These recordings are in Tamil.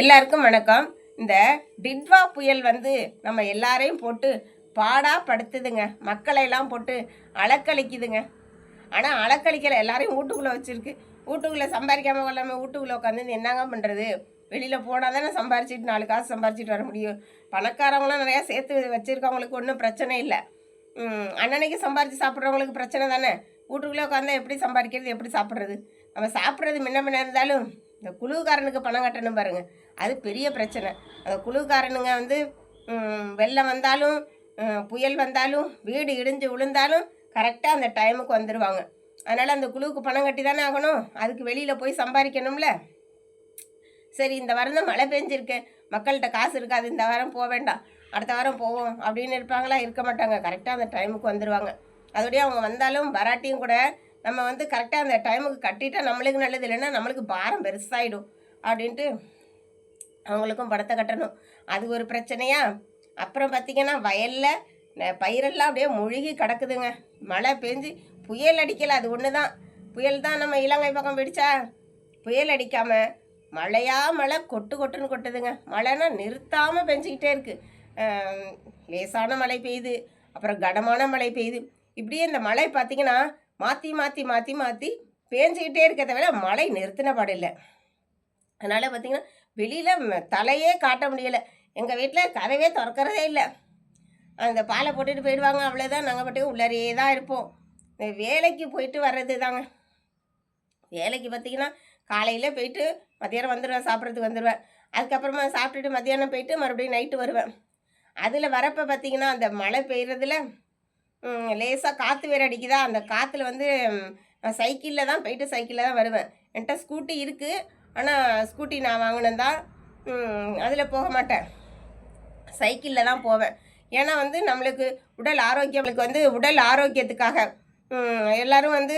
எல்லாருக்கும் வணக்கம். இந்த டிட்வா புயல் வந்து நம்ம எல்லாரையும் போட்டு பாடா படுத்துதுங்க. மக்களையெல்லாம் போட்டு அலக்களிக்குதுங்க ஆனால் அலக்களிக்கலை எல்லாரையும் வீட்டுக்குள்ளே வச்சுருக்கு. வீட்டுக்குள்ளே சம்பாதிக்காம கொள்ளாமல் வீட்டுக்குள்ளே உட்காந்து என்னங்க பண்ணுறது வெளியில் போனால் தானே சம்பாரிச்சிட்டு நாலு காசு சம்பாரிச்சிட்டு வர முடியும். பணக்காரவங்களாம் நிறையா சேர்த்து வச்சுருக்கவங்களுக்கு ஒன்றும் பிரச்சனை இல்லை. அன்னன்னைக்கு சம்பாரித்து சாப்பிட்றவங்களுக்கு பிரச்சனை தானே? வீட்டுக்குள்ளே உட்காந்தா எப்படி சம்பாதிக்கிறது எப்படி சாப்பிட்றது? நம்ம சாப்பிட்றது முன்ன முன்ன இருந்தாலும் இந்த குழுக்காரனுக்கு பணம் கட்டணும் பாருங்கள் அது பெரிய பிரச்சனை. அந்த குழுக்காரனுங்க வந்து வெள்ளம் வந்தாலும் புயல் வந்தாலும் வீடு இடிஞ்சு விழுந்தாலும் கரெக்டாக அந்த டைமுக்கு வந்துடுவாங்க அதனால் அந்த குழுவுக்கு பணம் கட்டி தானே ஆகணும்? அதுக்கு வெளியில் போய் சம்பாதிக்கணும்ல? சரி இந்த வாரம் தான் மழை பெஞ்சிருக்கு. மக்கள்கிட்ட காசு இருக்காது இந்த வாரம் போக வேண்டாம். அடுத்த வாரம் போவோம் அப்படின்னு இருப்பாங்களா? இருக்க மாட்டாங்க. கரெக்டாக அந்த டைமுக்கு வந்துடுவாங்க அதோடய அவங்க வந்தாலும் வராட்டியும் கூட நம்ம வந்து கரெக்டாக அந்த டைமுக்கு கட்டிட்டால் நம்மளுக்கு நல்லது இல்லைன்னா நம்மளுக்கு பாரம் பெருசாயிடும். அப்படின்ட்டு அவங்களுக்கும் பணத்தை கட்டணும். அது ஒரு பிரச்சனையா? அப்புறம் பார்த்திங்கன்னா வயலில் ந- பயிரெல்லாம் அப்படியே முழுகி கிடக்குதுங்க. மழை பெஞ்சு புயல் அடிக்கலை அது ஒன்று தான் புயல் தான் நம்ம இலங்கை பக்கம் பிடிச்சா புயல் அடிக்காமல் மழையாக மழை கொட்டு கொட்டுன்னு கொட்டுதுங்க. மழைனா நிறுத்தாமல் பெஞ்சிக்கிட்டே இருக்குது லேசான மழை பெய்யுது அப்புறம் கனமான மழை பெய்யுது. இப்படியே இந்த மழை பார்த்திங்கன்னா மாற்றி மாற்றி மாற்றி மாற்றி பேஞ்சிக்கிட்டே இருக்கிறத விட மழை நிறுத்தின பாடில்லை அதனால் பார்த்திங்கன்னா வெளியில் தலையே காட்ட முடியலை. எங்கள் வீட்டில் கதவே திறக்கிறதே இல்லை. அந்த பாலை போட்டுட்டு போயிடுவாங்க அவ்வளோதான் நாங்கள் பாட்டுக்கு உள்ளாரையே தான் இருப்போம். இந்த வேலைக்கு போயிட்டு வர்றது தாங்க வேலைக்கு பார்த்திங்கன்னா காலையில் போயிட்டு மத்தியானம் வந்துடுவேன் சாப்பிட்றதுக்கு வந்துடுவேன் அதுக்கப்புறமா சாப்பிட்டுட்டு மத்தியானம் போயிட்டு மறுபடியும் நைட்டு வருவேன். அதில் வரப்போ பார்த்திங்கன்னா அந்த மழை பெய்கிறதுல லேசாக காற்று வேறு அடிக்குதா? அந்த காற்றுல வந்து நான் சைக்கிளில் தான் போயிட்டு சைக்கிளில் தான் வருவேன். என்கிட்ட ஸ்கூட்டி இருக்குது ஆனால் ஸ்கூட்டி நான் வாங்கினேன் அதில் போக மாட்டேன். சைக்கிளில் தான் போவேன். ஏன்னா வந்து நம்மளுக்கு உடல் ஆரோக்கியம் நம்மளுக்கு வந்து உடல் ஆரோக்கியத்துக்காக எல்லோரும் எல்லாரும் வந்து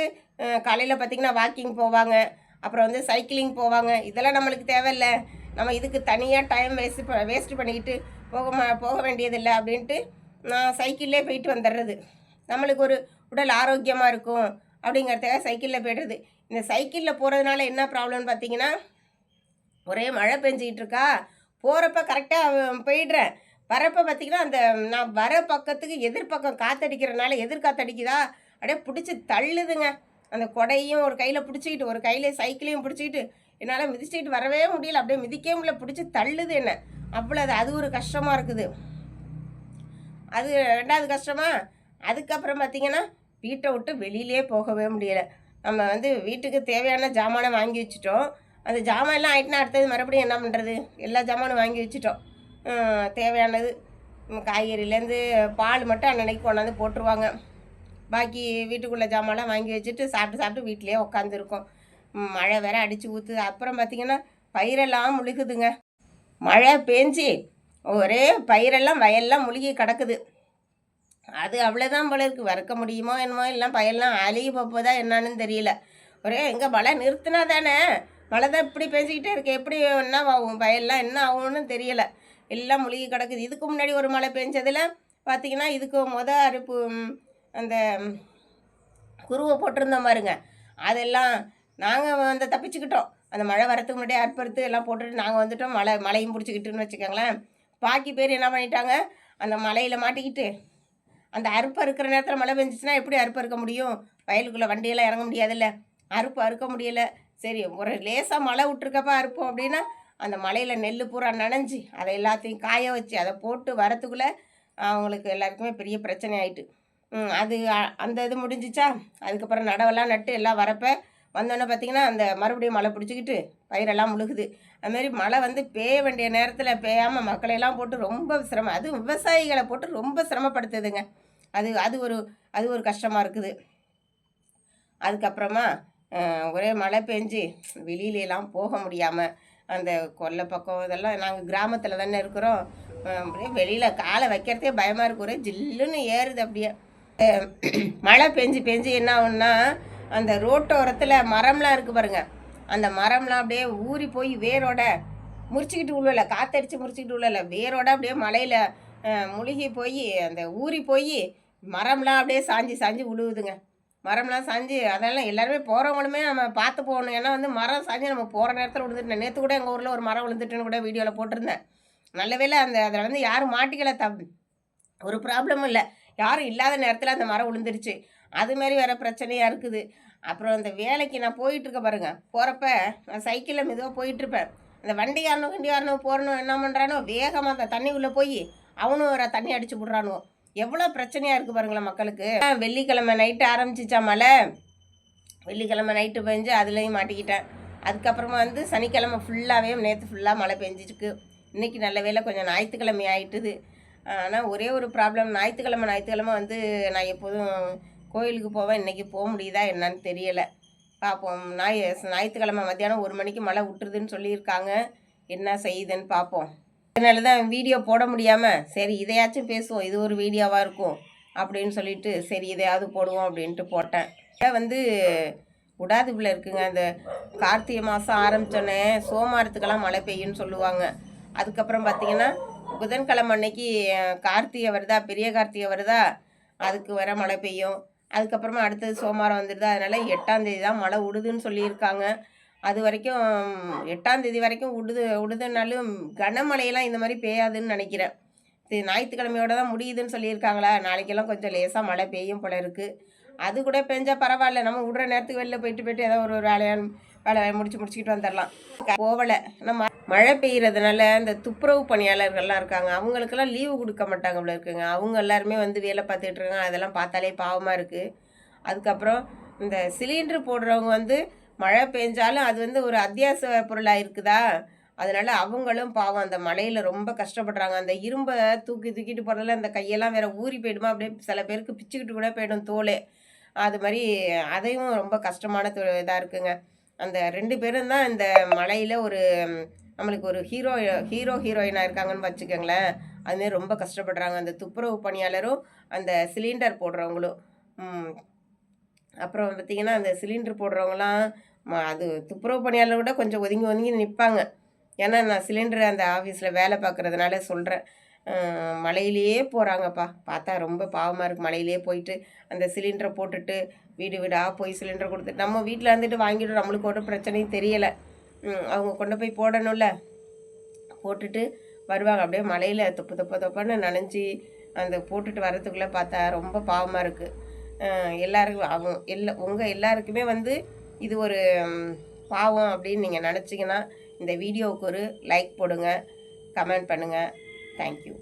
காலையில் பார்த்திங்கன்னா வாக்கிங் போவாங்க. அப்புறம் வந்து சைக்கிளிங் போவாங்க. இதெல்லாம் நம்மளுக்கு தேவையில்ல. நம்ம இதுக்கு தனியாக டைம் வேஸ்ட் வேஸ்ட் பண்ணிக்கிட்டு போக மா போக வேண்டியதில்லை அப்படின்ட்டு நான் சைக்கிள்லே போயிட்டு வந்துடுறது நம்மளுக்கு ஒரு உடல் ஆரோக்கியமாக இருக்கும். அப்படிங்கிறதுக்காக சைக்கிளில் போய்டுறது. இந்த சைக்கிளில் போகிறதுனால என்ன ப்ராப்ளம்னு பார்த்தீங்கன்னா ஒரே மழை பெஞ்சிக்கிட்டு இருக்கா போகிறப்ப கரெக்டாக போயிடுறேன். வரப்போ பார்த்தீங்கன்னா அந்த நான் வர பக்கத்துக்கு எதிர்பக்கம் காத்தடிக்கிறனால எதிர்காத்தடிக்குதா அப்படியே பிடிச்சி தள்ளுதுங்க. அந்த கொடையும் ஒரு கையில் பிடிச்சிக்கிட்டு ஒரு கையில் சைக்கிளையும் பிடிச்சிக்கிட்டு என்னால் மிதிச்சிக்கிட்டு வரவே முடியல. அப்படியே மிதிக்கவே முடியல. பிடிச்சி தள்ளுது என்ன. அவ்வளோ அது ஒரு கஷ்டமாக இருக்குது. அது ரெண்டாவது கஷ்டமா? அதுக்கப்புறம் பார்த்தீங்கன்னா வீட்டை விட்டு வெளியிலே போகவே முடியலை. நம்ம வந்து வீட்டுக்கு தேவையான ஜாமானை வாங்கி வச்சுட்டோம். அந்த ஜாமான் எல்லாம் ஆயிட்டுனா அடுத்தது மறுபடியும் என்ன பண்ணுறது எல்லா ஜாமானும் வாங்கி வச்சுட்டோம். தேவையானது. காய்கறிலேருந்து பால் மட்டும் அன்னன்னைக்கு கொண்டாந்து போட்டுருவாங்க. பாக்கி வீட்டுக்குள்ளே ஜாமான்லாம் வாங்கி வச்சுட்டு சாப்பிட்டு சாப்பிட்டு வீட்டிலே உட்காந்துருக்கோம் மழை வேற அடித்து ஊற்றுது அப்புறம் பார்த்திங்கன்னா பயிரெல்லாம் முழுகுதுங்க. மழை பேஞ்சு ஒரே பயிரெல்லாம் வயல்லாம் முழுகி கிடக்குது. அது அவ்வளோதான் போல இருக்குது வறுக்க முடியுமோ என்னமோ எல்லாம் பயிரெல்லாம் அழுகி போப்போதா என்னான்னு தெரியல. ஒரே எங்கே மழை நிறுத்தினா தானே? மழை தான் இப்படி பேசிக்கிட்டே இருக்கு. எப்படி என்ன ஆகும் வயல்லாம் என்ன ஆகும்னு தெரியல. எல்லாம் முழுகி கிடக்குது. இதுக்கு முன்னாடி ஒரு மழை பெஞ்சதில் பார்த்தீங்கன்னா இதுக்கு முத அறுப்பு அந்த குருவை போட்டிருந்தோம் பாருங்க. அதெல்லாம் நாங்கள் வந்து தப்பிச்சுக்கிட்டோம். அந்த மழை வரத்துக்கு முன்னாடியே அற்பறுத்து எல்லாம் போட்டுட்டு நாங்கள் வந்துட்டோம். மழை மழையும் பிடிச்சிக்கிட்டுன்னு வச்சுக்கோங்களேன். பாக்கி பேர் என்ன பண்ணிட்டாங்க? அந்த மலையில் மாட்டிக்கிட்டு அந்த அறுப்பு அறுக்கிற நேரத்தில் மழை பெஞ்சிச்சுன்னா எப்படி அறுப்பு அறுக்க முடியும்? வயலுக்குள்ளே வண்டியெல்லாம் இறங்க முடியாதுல்ல. அறுப்பு அறுக்க முடியல. சரி ஒரு லேசாக மழை விட்டுருக்கப்ப அறுப்போம் அப்படின்னா அந்த மலையில் நெல் பூரா நனைஞ்சி அதை எல்லாத்தையும் காய வச்சு அதை போட்டு வரத்துக்குள்ளே அவங்களுக்கு எல்லாருக்குமே பெரிய பிரச்சனை ஆயிட்டு. அது அந்த இது முடிஞ்சிச்சா அதுக்கப்புறம் நடவெல்லாம் நட்டு எல்லாம் வரப்போ வந்தோன்னே பார்த்தீங்கன்னா அந்த மறுபடியும் மழை பிடிச்சிக்கிட்டு பயிரெல்லாம் முழுகுது. அதுமாரி மழை வந்து பெய்ய வேண்டிய நேரத்தில் பேயாமல் மக்களையெல்லாம் போட்டு ரொம்ப சிரமம் அதுவும் விவசாயிகளை போட்டு ரொம்ப சிரமப்படுத்துதுங்க. அது அது ஒரு அது ஒரு கஷ்டமாக இருக்குது. அதுக்கப்புறமா ஒரே மழை பெஞ்சு வெளியிலலாம் போக முடியாமல் அந்த கொல்லை பக்கம் இதெல்லாம் நாங்கள் கிராமத்தில் தானே இருக்கிறோம். அப்படியே வெளியில் காலை வைக்கிறதே பயமாக இருக்கு. ஒரே ஜில்லுன்னு ஏறுது அப்படியே. மழை பெஞ்சு பெஞ்சு என்ன ஆகுன்னா அந்த ரோட்டோரத்தில் மரம்லாம் இருக்குது பாருங்க. அந்த மரம்லாம் அப்படியே ஊறி போய் வேரோட முறிச்சிக்கிட்டு உள்ளல காத்தடிச்சு முறிச்சிக்கிட்டு உள்ளல வேரோட அப்படியே மலையில் முழுகி போய் அந்த ஊறி போய் மரம்லாம் அப்படியே சாஞ்சி சாஞ்சி விழுவுதுங்க மரம்லாம் சாஞ்சு அதெல்லாம் எல்லாருமே போகிறவங்களுமே நம்ம பார்த்து போகணும். ஏன்னா வந்து மரம் சாஞ்சு நம்ம போகிற நேரத்தில் விழுந்துட்டேன் நேற்று கூட எங்கள் ஊரில் ஒரு மரம் விழுந்துட்டுன்னு கூட வீடியோவில் போட்டிருந்தேன். நல்லவேளை அந்த அதில் வந்து யாரும் மாட்டிக்கல தப் ஒரு ப்ராப்ளமும் இல்லை. யாரும் இல்லாத நேரத்தில் அந்த மரம் விழுந்துருச்சு அது மாதிரி வேறு பிரச்சனையாக இருக்குது. அப்புறம் அந்த வேலைக்கு நான் போயிட்டுருக்க பாருங்க. போகிறப்ப நான் சைக்கிளில் மெதுவாக போயிட்டுருப்பேன். அந்த வண்டிக்காரனும் வண்டிக்காரனும் போகிறனும் என்ன பண்ணுறானோ வேகமாக அந்த தண்ணி உள்ளே போய் அவனும் வேறு தண்ணி அடிச்சு விட்றானுவோ எவ்வளோ பிரச்சனையாக இருக்குது பாருங்களேன் மக்களுக்கு. வெள்ளிக்கிழமை நைட்டு ஆரம்பிச்சிச்சா மழை? வெள்ளிக்கிழமை நைட்டு பெஞ்சு அதுலேயும் மாட்டிக்கிட்டேன். அதுக்கப்புறமா வந்து சனிக்கிழமை ஃபுல்லாகவே நேற்று ஃபுல்லாக மழை பெஞ்சிருக்கு இன்றைக்கி நல்ல வேளை கொஞ்சம் ஞாயிற்றுக்கிழமை ஆகிட்டுது ஆனால் ஒரே ஒரு ப்ராப்ளம் ஞாயிற்றுக்கிழமை ஞாயிற்றுக்கிழமை வந்து நான் எப்போதும் கோயிலுக்கு போவேன். இன்றைக்கி போக முடியுதா என்னன்னு தெரியலை. பார்ப்போம் ஞாய் ஞாயிற்றுக்கிழமை மத்தியானம் ஒரு மணிக்கு மழை விட்டுருதுன்னு சொல்லியிருக்காங்க. என்ன செய்யுதுன்னு பார்ப்போம் அதனால தான் வீடியோ போட முடியாமல் சரி இதையாச்சும் பேசுவோம் இது ஒரு வீடியோவாக இருக்கும் அப்படின்னு சொல்லிட்டு சரி இதையாவது போடுவோம் அப்படின்ட்டு போட்டேன். இதை வந்து உடாதுபில் இருக்குங்க அந்த கார்த்திகை மாதம் ஆரம்பித்தோடனே சோமாரத்துக்கெல்லாம் மழை பெய்யும்னு சொல்லுவாங்க. அதுக்கப்புறம் பார்த்தீங்கன்னா புதன்கிழமை அன்னைக்கு கார்த்திகை வருதா பெரிய கார்த்திகை வருதா அதுக்கு வர மழை பெய்யும். அதுக்கப்புறமா அடுத்தது சோமாரம் வந்துடுது அதனால எட்டாம் தேதி தான் மழை விடுதுன்னு சொல்லியிருக்காங்க. அது வரைக்கும் எட்டாம் தேதி வரைக்கும் விடுது உடுதுனாலும் கனமழையெல்லாம் இந்த மாதிரி பெய்யாதுன்னு நினைக்கிறேன். இது ஞாயிற்றுக்கிழமையோட தான் முடியுதுன்னு சொல்லியிருக்காங்களா? நாளைக்கெல்லாம் கொஞ்சம் லேசாக மழை பெய்யும் போல இருக்குது அது கூட பெஞ்சால் பரவாயில்ல நம்ம விடுற நேரத்துக்கு வெளில போயிட்டு போயிட்டு ஏதோ ஒரு ஒரு வேலையை வேலையை முடிச்சு முடிச்சுக்கிட்டு வந்துடலாம். போகலை. நம்ம மழை பெய்கிறதுனால இந்த துப்புரவு பணியாளர்கள்லாம் இருக்காங்க. அவங்களுக்கெல்லாம் லீவு கொடுக்க மாட்டாங்க போல இருக்குங்க. அவங்க எல்லாருமே வந்து வேலை பார்த்துட்டு இருக்காங்க. அதெல்லாம் பார்த்தாலே பாவமாக இருக்குது அதுக்கப்புறம் இந்த சிலிண்டர் போடுறவங்க வந்து மழை பெஞ்சாலும் அது வந்து ஒரு அத்தியாவசிய பொருளாக இருக்குதா? அதனால அவங்களும் பாவம் அந்த மழையில் ரொம்ப கஷ்டப்படுறாங்க. அந்த இரும்பை தூக்கி தூக்கிட்டு போகிறதுல அந்த கையெல்லாம் வேற ஊறி போயிடுமா? அப்படியே சில பேருக்கு பிச்சுக்கிட்டு கூட போயிடும் தோல். அது மாதிரி அதையும் ரொம்ப கஷ்டமான இதாக இருக்குங்க. அந்த ரெண்டு பேரும் தான் இந்த மலையில் ஒரு நம்மளுக்கு ஒரு ஹீரோ ஹீரோ ஹீரோயினாக இருக்காங்கன்னு வச்சுக்கோங்களேன். அதுமாரி ரொம்ப கஷ்டப்படுறாங்க. அந்த துப்புரவு பணியாளரும் அந்த சிலிண்டர் போடுறவங்களும். அப்புறம் பார்த்திங்கன்னா அந்த சிலிண்டர் போடுறவங்களாம் அது துப்புரவு பணியாளர் கூட கொஞ்சம் ஒதுங்கி ஒதுங்கி நிற்பாங்க ஏன்னா நான் சிலிண்டர் அந்த ஆஃபீஸில் வேலை பார்க்குறதுனால சொல்கிறேன் மழையிலேயே போகிறாங்கப்பா பார்த்தா ரொம்ப பாவமாக இருக்குது மலையிலேயே போயிட்டு அந்த சிலிண்டரை போட்டுட்டு வீடு வீடாக போய் சிலிண்டர் கொடுத்துட்டு நம்ம வீட்டில் இருந்துட்டு வாங்கிட்டு நம்மளுக்கு ஒன்றும் பிரச்சனையும் தெரியலை. அவங்க கொண்டு போய் போடணும்ல. போட்டுட்டு வருவாங்க. அப்படியே மழையில் தொப்பு தொப்ப தொப்பன்னு நனைஞ்சி அந்த போட்டுட்டு வரதுக்குள்ளே பார்த்தா ரொம்ப பாவமாக இருக்குது எல்லாருக்கும் அவங்க எல்லா உங்கள் எல்லாருக்குமே வந்து இது ஒரு பாவம் அப்படின்னு நீங்கள் நினச்சிங்கன்னா இந்த வீடியோவுக்கு ஒரு லைக் போடுங்க கமெண்ட் பண்ணுங்கள் தேங்க்யூ